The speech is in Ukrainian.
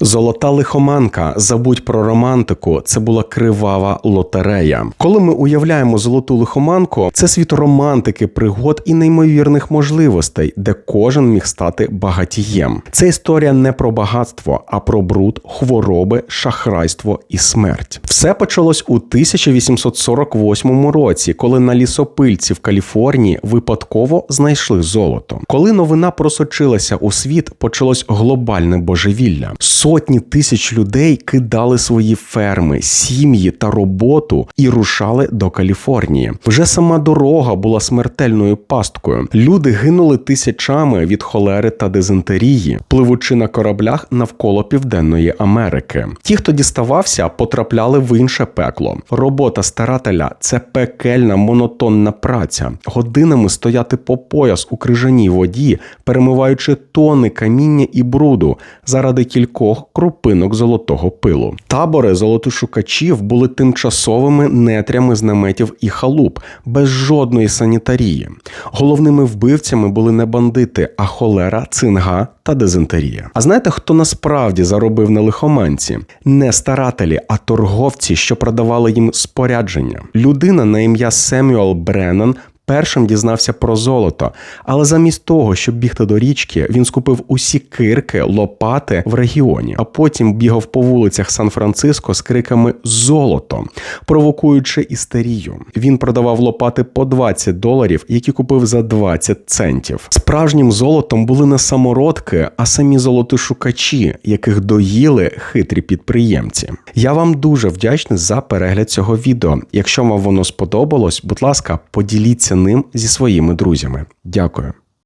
Золота лихоманка, забудь про романтику. Це була кривава лотерея. Коли ми уявляємо золоту лихоманку, це світ романтики, пригод і неймовірних можливостей, де кожен міг стати багатієм. Це історія не про багатство, а про бруд, хвороби, шахрайство і смерть. Все почалось у 1848 році, коли на лісопильці в Каліфорнії випадково знайшли золото. Коли новина просочилася у світ, почалось глобальне божевілля. Сотні тисяч людей кидали свої ферми, сім'ї та роботу і рушали до Каліфорнії. Вже сама дорога була смертельною пасткою. Люди гинули тисячами від холери та дизентерії, пливучи на кораблях навколо Південної Америки. Ті, хто діставався, потрапляли в інше пекло. Робота старателя це пекельна монотонна праця. Годинами стояти по пояс у крижаній воді, перемиваючи тони каміння і бруду заради кількох крупинок золотого пилу. Табори золотошукачів були тимчасовими нетрями з наметів і халуп, без жодної санітарії. Головними вбивцями були не бандити, а холера, цинга та дизентерія. А знаєте, хто насправді заробив на лихоманці? Не старателі, а торговці, що продавали їм спорядження. Людина на ім'я Семюел Бреннан першим дізнався про золото, але замість того, щоб бігти до річки, він скупив усі кирки, лопати в регіоні, а потім бігав по вулицях Сан-Франциско з криками Золото, провокуючи істерію. Він продавав лопати по 20 доларів, які купив за 20 центів. Справжнім золотом були не самородки, а самі золотошукачі, яких доїли хитрі підприємці. Я вам дуже вдячний за перегляд цього відео. Якщо вам воно сподобалось, будь ласка, поділіться ним зі своїми друзями. Дякую.